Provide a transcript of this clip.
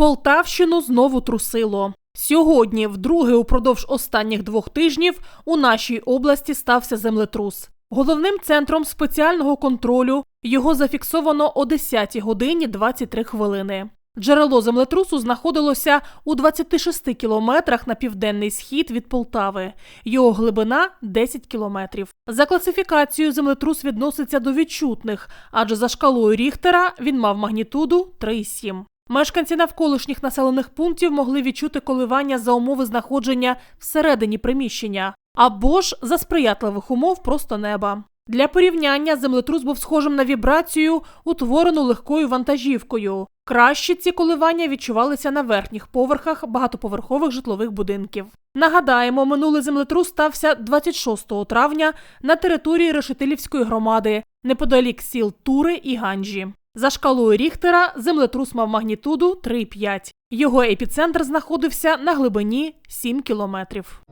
Полтавщину знову трусило. Сьогодні, вдруге упродовж останніх двох тижнів, у нашій області стався землетрус. Головним центром спеціального контролю його зафіксовано о 10 годині 23 хвилини. Джерело землетрусу знаходилося у 26 кілометрах на південний схід від Полтави. Його глибина 10 кілометрів. За класифікацією землетрус відноситься до відчутних, адже за шкалою Ріхтера він мав магнітуду 3,7. Мешканці навколишніх населених пунктів могли відчути коливання за умови знаходження всередині приміщення або ж за сприятливих умов просто неба. Для порівняння землетрус був схожим на вібрацію, утворену легкою вантажівкою. Краще ці коливання відчувалися на верхніх поверхах багатоповерхових житлових будинків. Нагадаємо, минулий землетрус стався 26 травня на території Решетилівської громади, неподалік сіл Тури і Ганжі. За шкалою Ріхтера землетрус мав магнітуду 3,5. Його епіцентр знаходився на глибині 7 кілометрів.